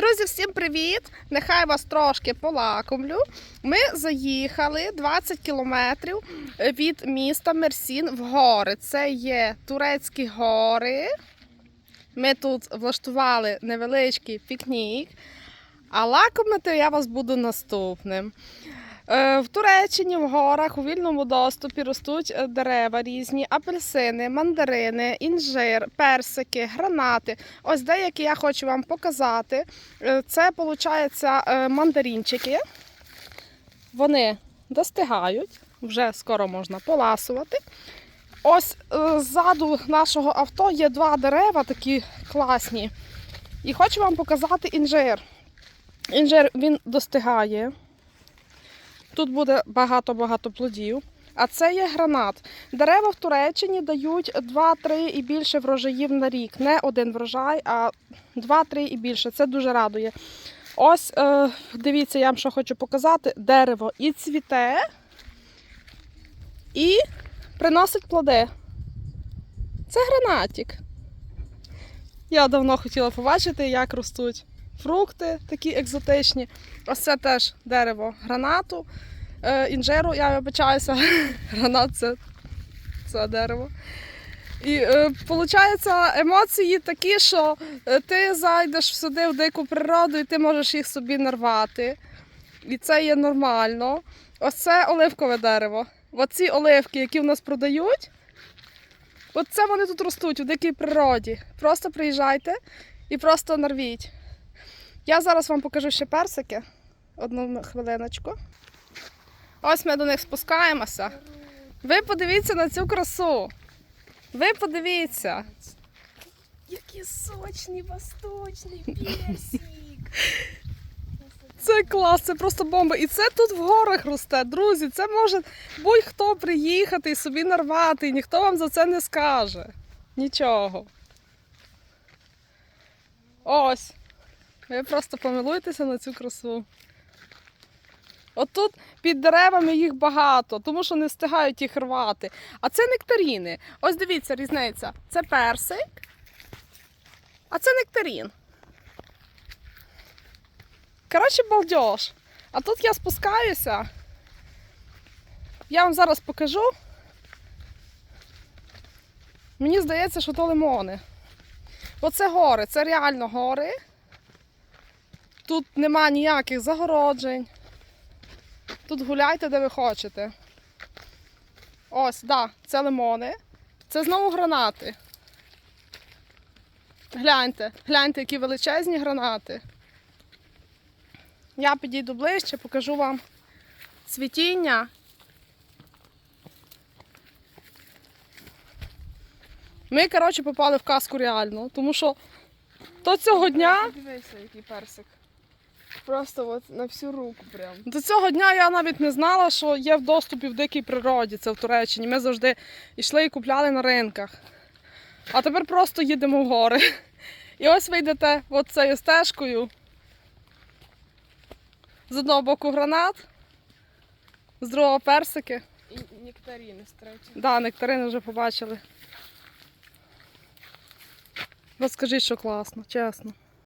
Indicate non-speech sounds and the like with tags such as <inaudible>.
Друзі, всім привіт! Нехай вас трошки полакомлю. Ми заїхали 20 кілометрів від міста Мерсін в гори. Це є турецькі гори. Ми тут влаштували невеличкий пікнік. А лакомити я вас буду наступним. Е, В Туреччині в горах у вільному доступі ростуть е, дерева різні, апельсини, мандарини, інжир, персики, гранати. Ось деякі я хочу вам показати. Е, Це виходить мандаринчики. Вони достигають, вже скоро можна поласувати. Ось ззаду нашого авто є два дерева такі класні. І хочу вам показати інжир. Інжир він достигає. Тут буде багато-багато плодів. А це є гранат. Дерева в Туреччині дають 2-3 і більше врожаїв на рік. Не один врожай, а 2-3 і більше. Це дуже радує. Ось, е, дивіться, я вам що хочу показати. Дерево і цвіте, і приносить плоди. Це гранатик. Я давно хотіла побачити, як ростуть фрукти такі екзотичні. Ось це теж дерево гранату, е, інжиру, я вибачаюся, <laughs> гранат це, це дерево. І е, емоції такі, що е, ти зайдеш сюди в дику природу і ти можеш їх собі нарвати. І це є нормально. Ось це оливкове дерево. Оці оливки, які в нас продають, от це вони тут ростуть у дикій природі. Просто приїжджайте і просто нарвіть. Я зараз вам покажу ще персики. Одну хвилиночку. Ось ми до них спускаємося. Ви подивіться на цю красу. Ви подивіться. Який сочний восточний персик. Це клас, це просто бомба. І це тут в горах росте, друзі. Це може будь-хто приїхати і собі нарвати, і ніхто вам за це не скаже. Нічого. Ось. Ви просто помилуйтеся на цю красу. Отут під деревами їх багато, тому що не встигають їх рвати. А це нектаріни. Ось дивіться, різниця. Це персик, а це нектарін. Коротше, балдеж. А тут я спускаюся. Я вам зараз покажу. Мені здається, що то лимони. Оце гори, це реально гори. Тут нема ніяких загороджень. Тут гуляйте, де ви хочете. Ось, да, це лимони. Це знову гранати. Гляньте, гляньте, які величезні гранати. Я підійду ближче, покажу вам цвітіння. Ми, коротше, попали в казку реально, тому що до цього дня, Дивися, який персик. Просто от на всю руку прям. до цього дня я навіть не знала, що є в доступі в дикій природі, це в Туреччині. Ми завжди йшли і купляли на ринках. А тепер просто їдемо в гори. І ось ви йдете от цією стежкою. З одного боку гранат, з другого персики. І нектарини з третього. Да, нектарини вже побачили. Ви скажіть, що класно, чесно.